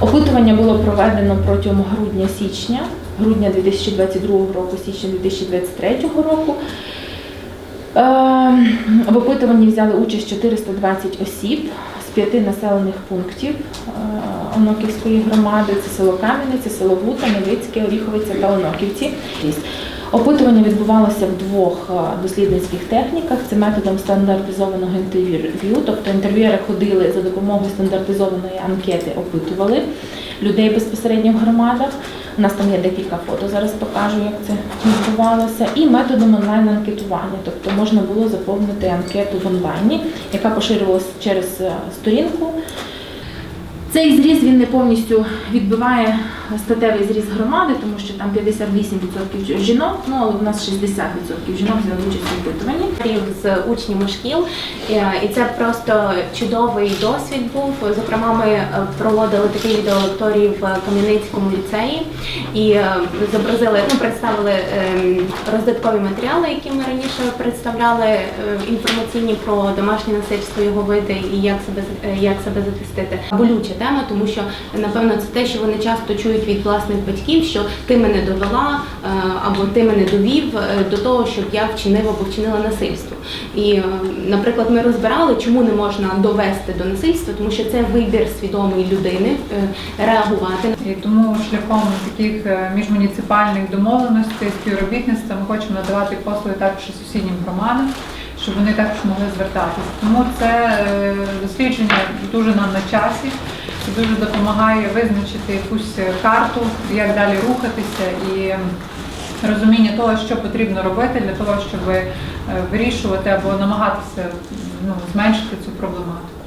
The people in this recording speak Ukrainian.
Опитування було проведено протягом грудня-січня, грудня 2022 року, січня 2023 року. Е, В опитуванні взяли участь 420 осіб з п'яти населених пунктів е, Оноківської громади. Це село Кам'янець, село Гута, Невицьке, Оріховиця та Оноківці. Опитування відбувалося в двох е, дослідницьких техніках. Це методом стандартизованого інтерв'ю. Тобто інтерв'юери ходили за допомогою стандартизованої анкети, опитували людей безпосередньо в громадах. У нас там є декілька фото, зараз покажу, як це відбувалося. І методом онлайн-анкетування, тобто можна було заповнити анкету в онлайні, яка поширювалася через е, сторінку. Цей зріз він не повністю відбиває статевий зріз громади, тому що там 58% жінок, ну але в нас 60% жінок взяли участь у опитуванні. з учнями шкіл, Е, і це просто чудовий досвід був. Зокрема, ми е, проводили такий відеолекторій в Кам'яницькому ліцеї і е, зобразили, ну представили ем, роздаткові матеріали, які ми раніше представляли інформаційні про домашнє насильство, його види і як себе як себе захистити. Болюча тема, тому що напевно це те, що вони часто чують від власних батьків, що ти мене довела е, або ти мене довів е, до того, щоб я вчинив або вчинила насильство. І, е, наприклад, ми розбирали, чому не можна довести до насильства, тому що це вибір свідомої людини реагувати. І тому шляхом таких міжмуніципальних домовленостей, співробітництва ми хочемо надавати послуги також сусіднім громадам, щоб вони також могли звертатися. Тому це дослідження дуже нам на часі і дуже допомагає визначити якусь карту, як далі рухатися і розуміння того, що потрібно робити для того, щоб е, вирішувати або намагатися ну, зменшити цю проблематику.